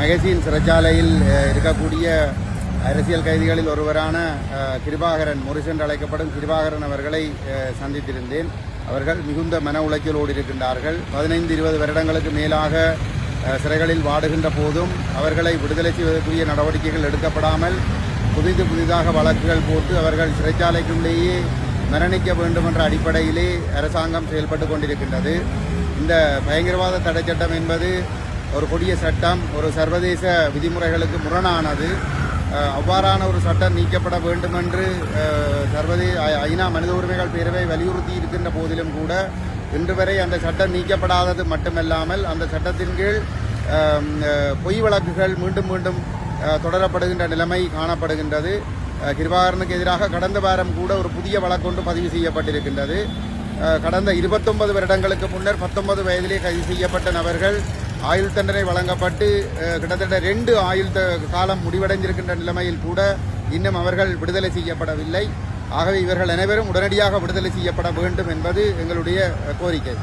Magazine சிறைச்சாலையில் இருக்கக்கூடிய அரசியல் கைதிகளில் ஒருவரான கிருபாகரன் முரிசு என்று அழைக்கப்படும் கிருபாகரன் அவர்களை சந்தித்திருந்தேன். அவர்கள் மிகுந்த மன உளைச்சலோடு இருக்கின்றார்கள். பதினைந்து இருபது வருடங்களுக்கு மேலாக சிறைகளில் வாடுகின்ற போதும் அவர்களை விடுதலை செய்வதற்குரிய நடவடிக்கைகள் எடுக்கப்படாமல் புதிது புதிதாக வழக்குகள் போட்டு அவர்கள் சிறைச்சாலைக்குள்ளேயே மரணிக்க வேண்டும் என்ற அடிப்படையிலே அரசாங்கம் செயல்பட்டு கொண்டிருக்கின்றது. இந்த பயங்கரவாத தடை சட்டம் என்பது ஒரு கொடிய சட்டம் ஒரு சர்வதேச விதிமுறைகளுக்கு முரணானது. அவ்வாறான ஒரு சட்டம் நீக்கப்பட வேண்டும் என்று சர்வதேச ஐநா மனித உரிமைகள் பேரவை வலியுறுத்தி இருக்கின்ற போதிலும் கூட இன்று வரை அந்த சட்டம் நீக்கப்படாதது மட்டுமல்லாமல் அந்த சட்டத்தின் கீழ் பொய் வழக்குகள் மீண்டும் மீண்டும் தொடரப்படுகின்ற நிலைமை காணப்படுகின்றது. கிருபாகரனுக்கு எதிராக கடந்த வாரம் கூட ஒரு புதிய வழக்கொன்று பதிவு செய்யப்பட்டிருக்கின்றது. கடந்த இருபத்தொன்பது வருடங்களுக்கு முன்னர் பத்தொன்பது வயதிலே கைது செய்யப்பட்ட நபர்கள் ஆயுள் தண்டனை வழங்கப்பட்டு கிட்டத்தட்ட ரெண்டு ஆயுள் த- காலம் முடிவடைந்திருக்கின்ற நிலைமையில் கூட இன்னும் அவர்கள் விடுதலை செய்யப்படவில்லை. ஆகவே இவர்கள் அனைவரும் உடனடியாக விடுதலை செய்யப்பட வேண்டும் என்பது எங்களுடைய கோரிக்கை.